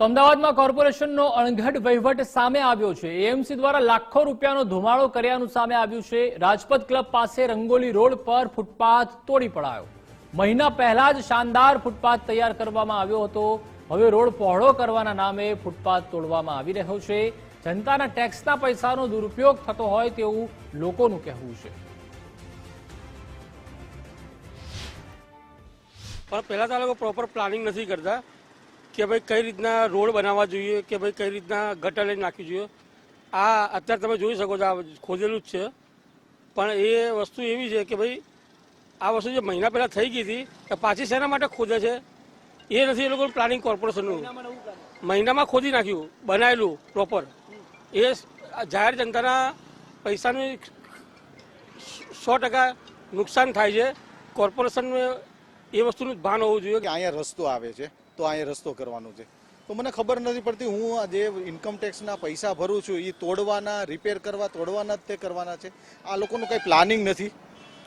તો અમદાવાદમાં કોર્પોરેશનનો અણઘડ વહીવટ સામે આવ્યો છે. એએમસી દ્વારા લાખો રૂપિયાનો ધુમાડો કર્યાનું સામે આવ્યું છે. રાજપથ ક્લબ પાસે રંગોલી રોડ પર ફૂટપાથ તોડી પડાયો. મહિના પહેલા જ શાનદાર ફૂટપાથ તૈયાર કરવામાં આવ્યો હતો. હવે રોડ પહોળો કરવાના નામે ફૂટપાથ તોડવામાં આવી રહ્યો છે. જનતાના ટેક્સના પૈસાનો દુરુપયોગ થતો હોય તેવું લોકોનું કહેવું છે. પણ પહેલાં તો લોકો પ્રોપર પ્લાનિંગ નથી કરતા. કે ભાઈ કઈ રીતના રોડ બનાવવા જોઈએ, કે ભાઈ કઈ રીતના ગટર લઈને નાખવી જોઈએ. આ અત્યારે તમે જોઈ શકો છો, આ ખોદેલું જ છે. પણ એ વસ્તુ એવી છે કે ભાઈ, આ વસ્તુ જે મહિના પહેલાં થઈ ગઈ હતી પાછી શેના માટે ખોદે છે? એ નથી એ લોકોનું પ્લાનિંગ કોર્પોરેશનનું મહિનામાં ખોદી નાખ્યું, બનાવેલું પ્રોપર એ જાહેર જનતાના પૈસાનું સો ટકા નુકસાન થાય છે. કોર્પોરેશનને એ વસ્તુનું ભાન હોવું જોઈએ. કે અહીંયા રસ્તો આવે છે, તો અહીંયા રસ્તો કરવાનો છે. તો મને ખબર નથી પડતી હું જે ઇન્કમ ટેક્સના પૈસા ભરું છું એ તોડવાના રિપેર કરવા, તોડવાના જ તે કરવાના છે. આ લોકોનું કંઈ પ્લાનિંગ નથી.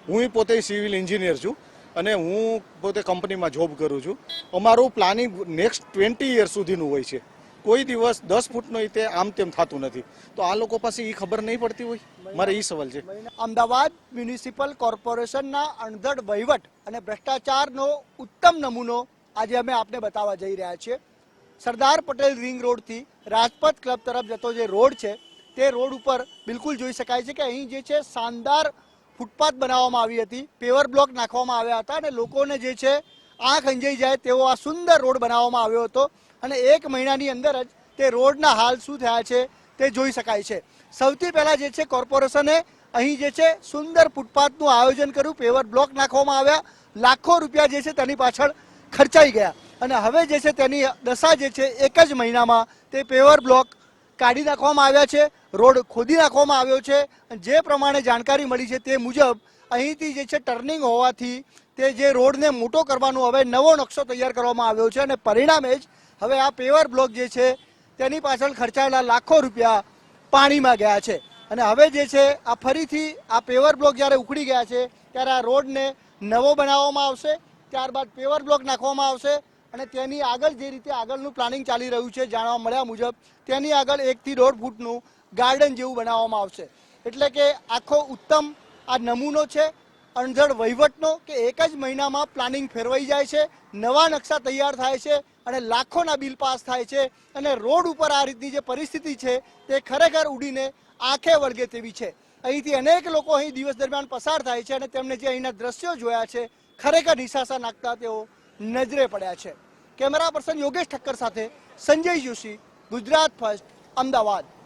હું પોતે સિવિલ એન્જિનિયર છું અને હું પોતે કંપનીમાં જોબ કરું છું. અમારું પ્લાનિંગ નેક્સ્ટ ટ્વેન્ટી યર સુધીનું હોય છે. કોઈ દિવસ દસ ફૂટનો તે આમ તેમ થતું નથી. તો આ લોકો પાસે એ ખબર નહીં પડતી હોય? મારે એ સવાલ છે. અમદાવાદ મ્યુનિસિપલ કોર્પોરેશનના અણધડ વહીવટ અને ભ્રષ્ટાચારનો ઉત્તમ નમૂનો આજે અમે આપને બતાવવા જઈ રહ્યા છીએ. સરદાર પટેલ રિંગ રોડથી રાજપથ ક્લબ તરફ જતો જે રોડ છે, તે રોડ ઉપર બિલકુલ જોઈ શકાય છે કે અહીં જે છે શાનદાર ફૂટપાથ બનાવવામાં આવી હતી. પેવર બ્લોક નાખવામાં આવ્યા હતા અને લોકોને જે છે આંખ અંજાઈ જાય તેવો આ સુંદર રોડ બનાવવામાં આવ્યો હતો. અને એક મહિનાની અંદર જ તે રોડના હાલ શું થયા છે તે જોઈ શકાય છે. સૌથી પહેલાં જે છે કોર્પોરેશને અહીં જે છે સુંદર ફૂટપાથનું આયોજન કર્યું. પેવર બ્લોક નાખવામાં આવ્યા. લાખો રૂપિયા જે છે તેની પાછળ ખર્ચાઈ ગયા. અને હવે જે છે તેની દશા જે છે એક જ મહિનામાં તે પેવર બ્લોક કાઢી નાખવામાં આવ્યા છે. રોડ ખોદી નાખવામાં આવ્યો છે. જે પ્રમાણે જાણકારી મળી છે તે મુજબ અહીંથી જે છે ટર્નિંગ હોવાથી તે જે રોડને મોટો કરવાનો હવે નવો નકશો તૈયાર કરવામાં આવ્યો છે અને પરિણામે જ હવે આ પેવર બ્લોક જે છે તેની પાછળ ખર્ચાયેલા લાખો રૂપિયા પાણીમાં ગયા છે. અને હવે જે છે આ ફરીથી આ પેવર બ્લોક જ્યારે ઉખડી ગયા છે ત્યારે આ રોડને નવો બનાવવામાં આવશે, ત્યારબાદ પેવર બ્લોક નાખવામાં આવશે અને તેની આગળ જે રીતે આગળનું પ્લાનિંગ ચાલી રહ્યું છે જાણવા મળ્યા મુજબ, તેની આગળ એકથી દોઢ ફૂટનું ગાર્ડન જેવું બનાવવામાં આવશે. એટલે કે આખો ઉત્તમ આ નમૂનો છે અણધડ વહીવટનો કે એક જ મહિનામાં પ્લાનિંગ ફેરવાઈ જાય છે, નવા નકશા તૈયાર થાય છે અને લાખોના બિલ પાસ થાય છે અને રોડ ઉપર આ રીતની જે પરિસ્થિતિ છે તે ખરેખર ઉડીને આંખે વળગે તેવી છે. અહીંથી અનેક લોકો અહીં દિવસ દરમિયાન પસાર થાય છે અને તેમને જે અહીંના દ્રશ્યો જોયા છે, ખરેખર નિશાસા નાખતા તેઓ નજરે પડ્યા છે. કેમેરા પર્સન યોગેશ ઠક્કર સાથે સંજય જોશી, ગુજરાત ફર્સ્ટ, અમદાવાદ.